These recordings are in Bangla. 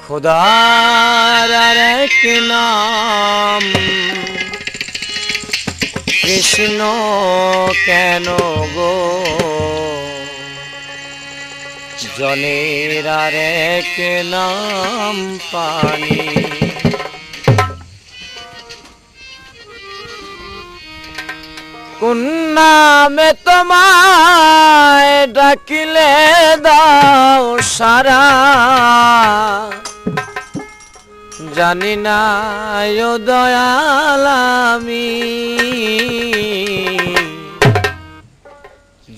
খোদার নাম। কৃষ্ণ কেন গো? জনের আর নাম পানি। কোন নামে তোমায় ডাকিলে দাও সারা। জানি না দয়াল আমি।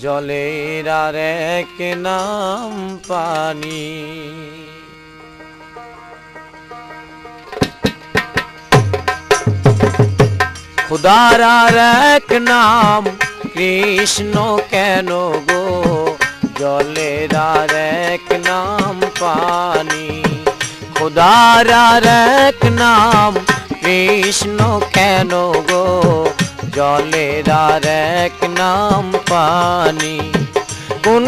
জলের আর এক নাম পানি। খুদার আর এক নাম কৃষ্ণ কেন গো? জলের আর এক নাম পানি। খুদার এক নাম কৃষ্ণ, কেন গো? জলের আর এক নাম পানি। কোন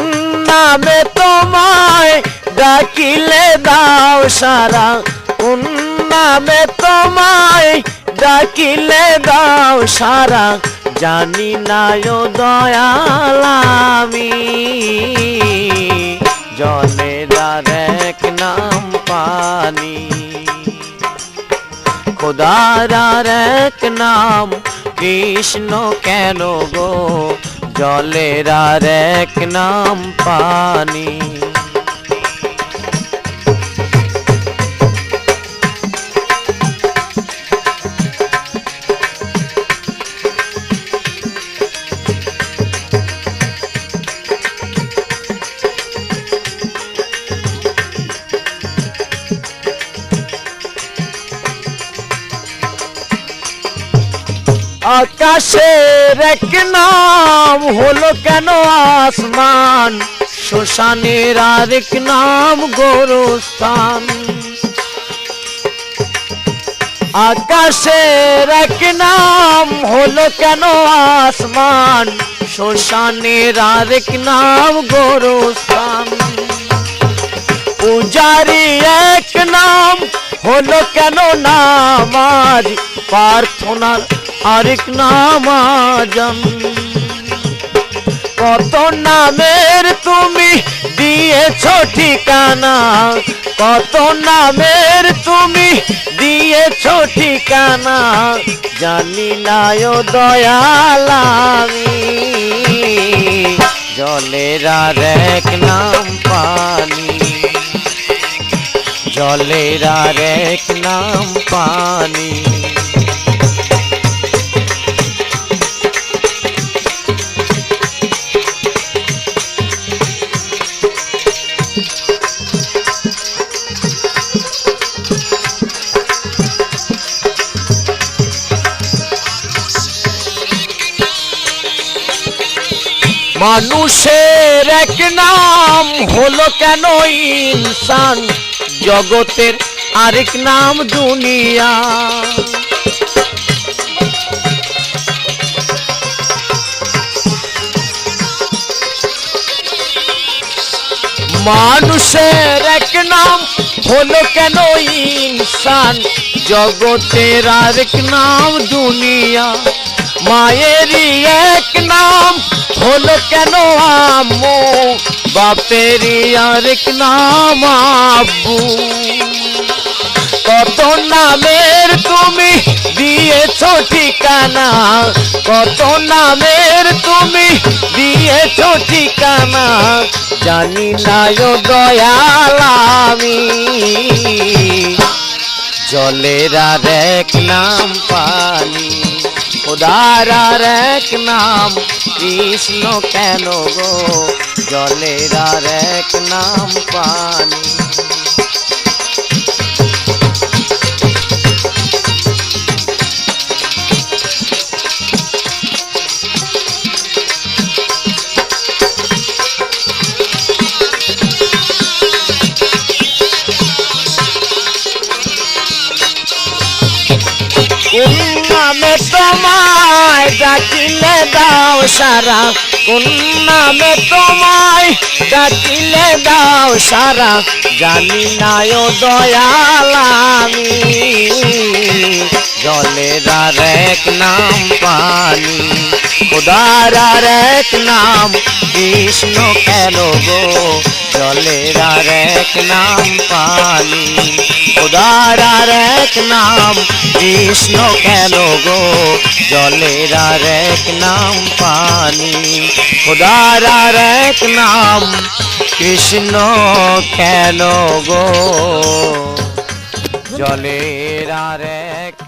নামে তোমায় ডাকিলে দাও সারা। কোন নামে তোমায় ডাকিলে দাও সারা। জানি না ও দয়াল আমি। এক নাম পানি। খোদার এক নাম কৃষ্ণ কেন গো? জলের এক নাম পানি। আকাশের এক নাম হলো কেন আসমান? শ্মশানের আরেক নাম গোরস্থান। আকাশের এক নাম হলো কেন আসমান? শ্মশানের আরেক নাম গোরস্থান। পূজারি এক নাম হলো কেন নামাজ প্রার্থনার আরেক নাম আজম কত নামের তুমি দিয়েছ ঠিকানা? কত নামের তুমি দিয়েছ ঠিকানা? জানি না ও আমি। জলের আর এক নাম পানি। জলের আর এক নাম পানি। মানুষের এক নাম হলো কেন ইনসান? জগতের আরেক নাম দুনিয়া। মানুষের এক নাম হলো কেন ইনসান? জগতের আরেক নাম দুনিয়া। মায়েরই এক নাম হলো কেন আম্মু বাপেরই আরেক নাম আব্বু কত নামের তুমি দিয়েছ ঠিকানা? কত নামের তুমি দিয়েছ ঠিকানা? জানি না দয়াল আমি। জলের আর এক নাম পানি। খোদার আর এক নাম কৃষ্ণ কেন গো? জলের আর এক নাম পানি। নামে তোমায় ডাকিলে দাও সারা। কোন নামে তোমায় ডাকিলে দাও সারা। জানি না ও দয়াল জলের আর এক নাম পানি খোদার আর এক নাম কৃষ্ণ কেন গো? জলের আর এক নাম পানি খোদার আর এক নাম কৃষ্ণ কেন গো? জলের আর এক নাম পানি খোদার আর এক নাম কৃষ্ণ কেন গো? জলের আর এক